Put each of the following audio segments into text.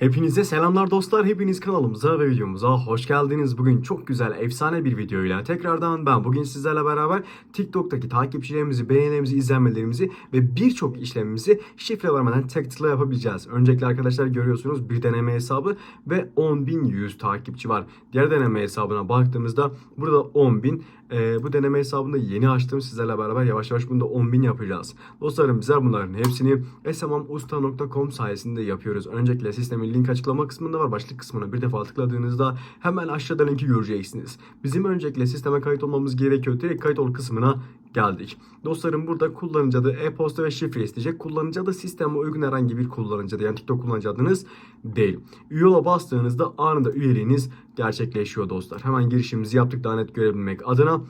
Hepinize selamlar dostlar. Hepiniz kanalımıza ve videomuza hoş geldiniz. Bugün çok güzel, efsane bir videoyla tekrardan ben bugün sizlerle beraber TikTok'taki takipçilerimizi, beğenilerimizi, izlenmelerimizi ve birçok işlemimizi şifre vermeden tek tıkla yapabileceğiz. Öncelikle arkadaşlar görüyorsunuz bir deneme hesabı ve 10.100 takipçi var. Diğer deneme hesabına baktığımızda burada 10.000 ee, bu deneme hesabını yeni açtım. Sizlerle beraber yavaş yavaş bunu da 10.000 yapacağız. Dostlarım bizler bunların hepsini esamamusta.com sayesinde yapıyoruz. Öncelikle sistemin link açıklama kısmında var. Başlık kısmına bir defa tıkladığınızda hemen aşağıda linki göreceksiniz. Bizim öncelikle sisteme kayıt olmamız gerekiyor. Direkt kayıt ol kısmına geldik. Dostlarım burada kullanıcı adı, e-posta ve şifre isteyecek. Kullanıcı adı sisteme uygun herhangi bir kullanıcı adı yani TikTok kullanıcı adınız değil. Üye ola bastığınızda anında üyeliğiniz gerçekleşiyor dostlar. Hemen girişimizi yaptık daha net görebilmek adına.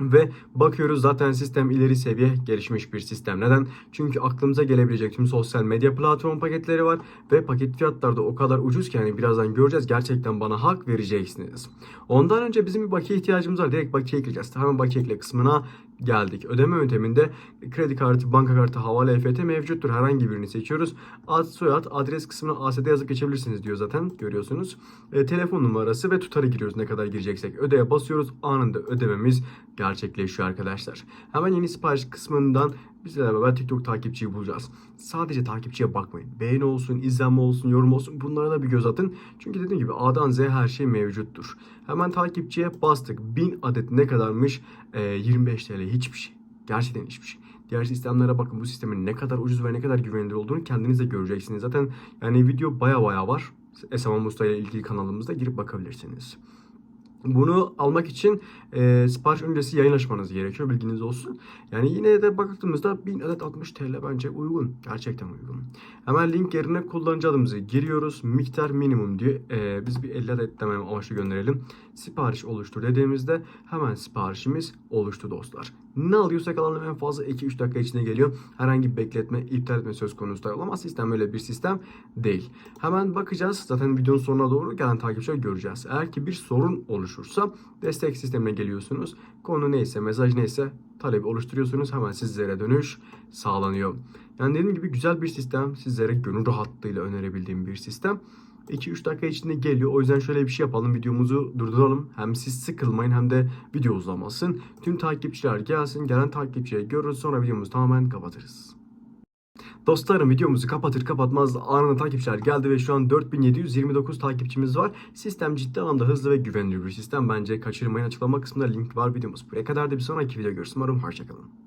Ve bakıyoruz zaten sistem ileri seviye gelişmiş bir sistem. Neden? Çünkü aklımıza gelebilecek tüm sosyal medya platform paketleri var. Ve paket fiyatları da o kadar ucuz ki yani birazdan göreceğiz. Gerçekten bana hak vereceksiniz. Ondan önce bizim bir bakiye ihtiyacımız var. Direkt bakiye ekleyeceğiz. Hemen bakiye ekle kısmına geldik. Ödeme yönteminde kredi kartı, banka kartı, havale, EFT mevcuttur. Herhangi birini seçiyoruz. Ad, soyad, adres kısmına ASD yazıp geçebilirsiniz diyor zaten. Görüyorsunuz. E, telefon numarası ve tutarı giriyoruz ne kadar gireceksek. Ödeye basıyoruz. Anında ödememiz gerçekleşiyor arkadaşlar. Hemen yeni sipariş kısmından bizlerle beraber TikTok takipçiyi bulacağız. Sadece takipçiye bakmayın. Beğeni olsun, izlenme olsun, yorum olsun bunlara da bir göz atın. Çünkü dediğim gibi A'dan Z'ye her şey mevcuttur. Hemen takipçiye bastık. 1000 adet ne kadarmış? Ee, 25 TL hiçbir şey. Gerçekten hiçbir şey. Diğer sistemlere bakın bu sistemin ne kadar ucuz ve ne kadar güvenilir olduğunu kendiniz de göreceksiniz. Zaten yani video baya baya var. Esama Musta ile ilgili kanalımızda girip bakabilirsiniz. Bunu almak için e, sipariş öncesi yayın açmanız gerekiyor bilginiz olsun. Yani yine de baktığımızda 1000 adet 60 TL bence uygun. Gerçekten uygun. Hemen link yerine kullanıcı adımızı giriyoruz. Miktar minimum diyor. E, biz bir 50 adet demem amaçlı gönderelim. Sipariş oluştur dediğimizde hemen siparişimiz oluştu dostlar. Ne alıyorsak alalım en fazla 2-3 dakika içinde geliyor. Herhangi bir bekletme, iptal etme söz konusu da olamaz. Sistem öyle bir sistem değil. Hemen bakacağız. Zaten videonun sonuna doğru gelen takipçiler göreceğiz. Eğer ki bir sorun oluşursa destek sistemine geliyorsunuz. Konu neyse, mesaj neyse talebi oluşturuyorsunuz. Hemen sizlere dönüş sağlanıyor. Yani dediğim gibi güzel bir sistem. Sizlere gönül rahatlığıyla önerebildiğim bir sistem. 2-3 dakika içinde geliyor. O yüzden şöyle bir şey yapalım. Videomuzu durduralım. Hem siz sıkılmayın hem de video uzamasın. Tüm takipçiler gelsin. Gelen takipçiye görürüz. Sonra videomuzu tamamen kapatırız. Dostlarım videomuzu kapatır kapatmaz anında takipçiler geldi ve şu an 4729 takipçimiz var. Sistem ciddi anlamda hızlı ve güvenilir bir sistem. Bence kaçırmayın açıklama kısmında link var videomuz. Buraya kadar da bir sonraki video görüşürüz. Umarım hoşçakalın.